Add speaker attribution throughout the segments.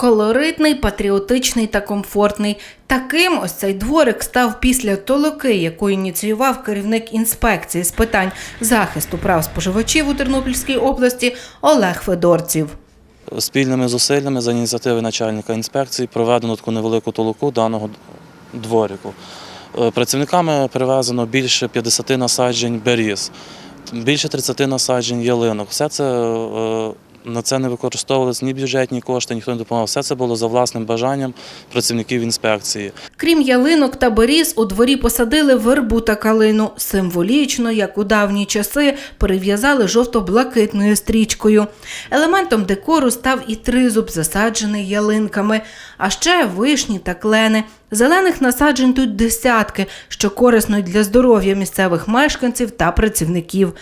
Speaker 1: Колоритний, патріотичний та комфортний. Таким ось цей дворик став після толоки, яку ініціював керівник інспекції з питань захисту прав споживачів у Тернопільській області Олег Федорців.
Speaker 2: Спільними зусиллями за ініціативи начальника інспекції проведено таку невелику толоку даного дворику. Е, Працівниками перевезено більше 50 насаджень беріз, більше 30 насаджень ялинок. Все це е, на це не використовувалися ні бюджетні кошти, ніхто не допомагав. Все це було за власним бажанням працівників інспекції.
Speaker 1: Крім ялинок та беріз, у дворі посадили вербу та калину. Символічно, як у давні часи, перев'язали жовто-блакитною стрічкою. Елементом декору став і тризуб, засаджений ялинками, а ще вишні та клени. Зелених насаджень тут десятки, що корисно для здоров'я місцевих мешканців та працівників.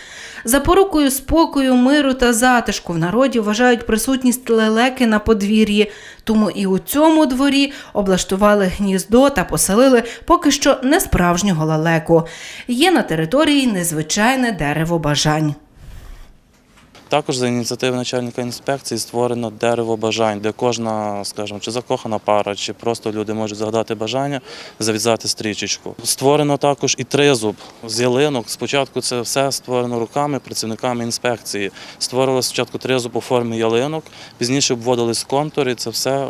Speaker 1: Запорукою спокою, миру та затишку в народі вважають присутність лелеки на подвір'ї. Тому і у цьому дворі облаштували гніздо та поселили поки що не справжнього лелеку. Є на території незвичайне дерево бажань.
Speaker 2: Також за ініціативи начальника інспекції створено дерево бажань, де кожна, скажімо, чи закохана пара, чи просто люди можуть загадати бажання, зав'язати стрічечку. Створено також і тризуб з ялинок. Спочатку це все створено руками працівниками інспекції. Створили спочатку тризуб у формі ялинок, пізніше обводились контури. Це все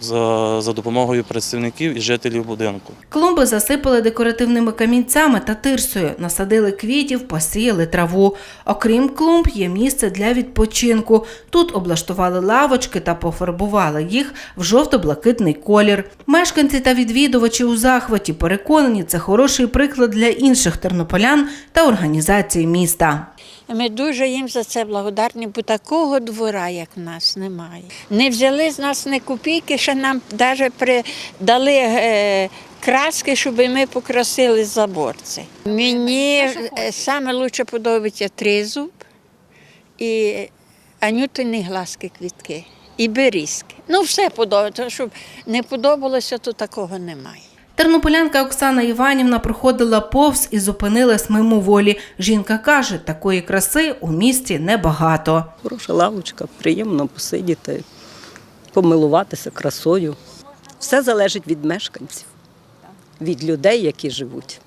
Speaker 2: за, за допомогою працівників і жителів будинку.
Speaker 1: Клумби засипали декоративними камінцями та тирсою, насадили квітів, посіяли траву. Окрім клумб, є місце для відпочинку. Тут облаштували лавочки та пофарбували їх в жовто-блакитний колір. Мешканці та відвідувачі у захваті переконані, це хороший приклад для інших тернополян та організацій міста.
Speaker 3: Ми дуже їм за це благодарні, бо такого двора, як в нас, немає. Не взяли з нас ні копійки, ще нам навіть придали е, краски, щоб ми покрасили забор. Мені е, саме лучше подобається тризуб і анютині глазки квітки, і берізки. Ну, все подобається, щоб не подобалося, то такого немає.
Speaker 1: Тернополянка Оксана Іванівна проходила повз і зупинилась мимоволі. Жінка каже, такої краси у місті небагато.
Speaker 4: Хороша лавочка, приємно посидіти, помилуватися красою. Все залежить від мешканців, від людей, які живуть.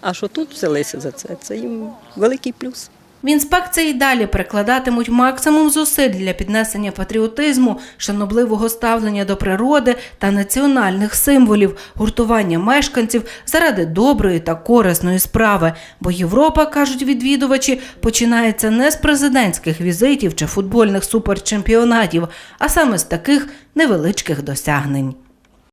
Speaker 4: А що тут взялися за це, це їм великий плюс.
Speaker 1: В інспекції далі прикладатимуть максимум зусиль для піднесення патріотизму, шанобливого ставлення до природи та національних символів, гуртування мешканців заради доброї та корисної справи. Бо Європа, кажуть відвідувачі, починається не з президентських візитів чи футбольних суперчемпіонатів, а саме з таких невеличких досягнень.